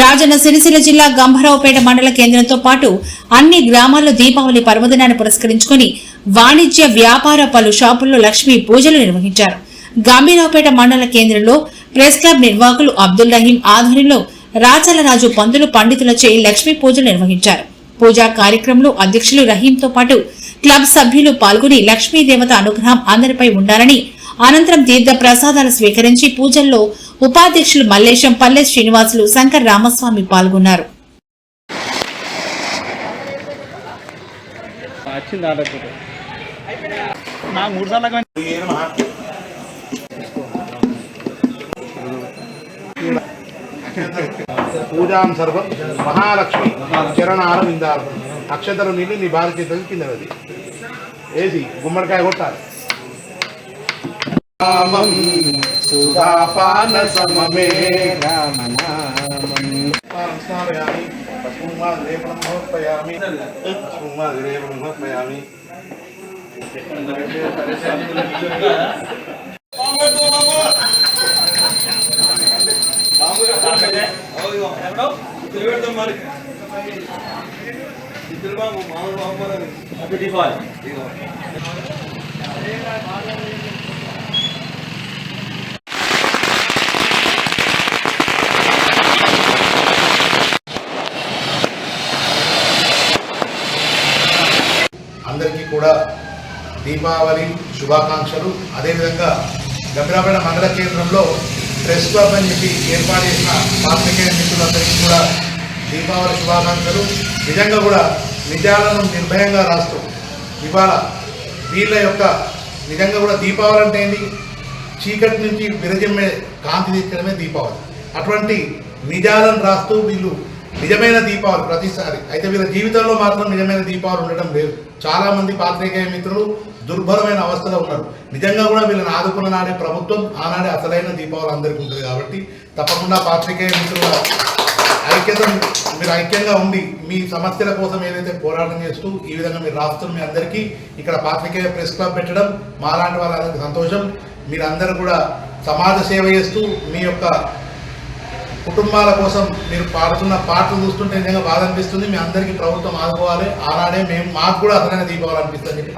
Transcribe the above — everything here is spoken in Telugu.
రాజన్న సిరిసిల్ల జిల్లా గంభరావుపేట మండల కేంద్రంతో పాటు అన్ని గ్రామాల్లో దీపావళి పర్వదినాన్ని పురస్కరించుకుని వాణిజ్య వ్యాపార పలు షాపుల్లో లక్ష్మీ పూజలు నిర్వహించారు. గంభీరావుపేట మండల కేంద్రంలో ప్రెస్ క్లబ్ నిర్వాహకులు అబ్దుల్ రహీం ఆధ్వర్యంలో రాచలరాజు పందులు పండితులచే లక్ష్మీ పూజలు నిర్వహించారు. పూజా కార్యక్రమంలో అధ్యక్షులు రహీంతో పాటు క్లబ్ సభ్యులు పాల్గొని లక్ష్మీదేవత అనుగ్రహం అందరిపై ఉండాలని అనంతరం తీర్థ ప్రసాదాలు స్వీకరించి పూజల్లో ఉపాధ్యక్షులు మల్లేశం పల్లె శ్రీనివాసులు శంకర్ రామస్వామి పాల్గొన్నారు. పూజాం సర్వం మహాలక్ష్మి చరణారం ఇందారం అక్షతలు నీళ్ళు నీ భార్య కింద వేసి గుమ్మడికాయ కొట్టాలి. రామం సుధాపాన సమమే స్నాపయామి తస్మాద్రే బ్రహ్మోత్పయామి. తస్మాద్రే బ్రహ్మోత్పయామి. అందరికీ కూడా దీపావళి శుభాకాంక్షలు. అదేవిధంగా గంభీరాపేట మండల కేంద్రంలో ప్రెస్ క్లబ్ అని చెప్పి ఏర్పాటు చేసిన పాత్రికేయ మిత్రులందరికీ కూడా దీపావళి శుభాకాంక్షలు. నిజంగా కూడా నిజాలను నిర్భయంగా రాస్తూ ఇవాళ వీళ్ళ యొక్క నిజంగా కూడా దీపావళి అంటే ఏంటి చీకటి నుంచి విరజమ్మే కాంతి తీర్చడమే దీపావళి. అటువంటి నిజాలను రాస్తూ వీళ్ళు నిజమైన దీపావళి ప్రతిసారి. అయితే వీళ్ళ జీవితంలో మాత్రం నిజమైన దీపావళి ఉండడం లేదు. చాలామంది పాత్రికేయ మిత్రులు దుర్భరమైన అవస్థలో ఉన్నారు. నిజంగా కూడా వీళ్ళని ఆదుకున్న నాడే ప్రభుత్వం ఆనాడే అసలైన దీపావళి అందరికీ ఉంటుంది కాబట్టి తప్పకుండా పాత్రికేయ మిత్రుల ఐక్యత మీరు ఐక్యంగా ఉండి మీ సమస్యల కోసం ఏదైతే పోరాటం చేస్తూ ఈ విధంగా మీరు రాస్తున్న మీ అందరికీ ఇక్కడ పాత్రికేయ ప్రెస్ క్లబ్ పెట్టడం మాలాంటి వాళ్ళందరికీ సంతోషం. మీరందరూ కూడా సమాజ సేవ చేస్తూ మీ యొక్క కుటుంబాల కోసం మీరు పాడుతున్న పాటలు చూస్తుంటే నిజంగా బాధ అనిపిస్తుంది. మీ అందరికీ ప్రభుత్వం ఆదుకోవాలి ఆనాడే మేము మాకు కూడా అసలైన దీపావళి అనిపిస్తుంది. అని చెప్పి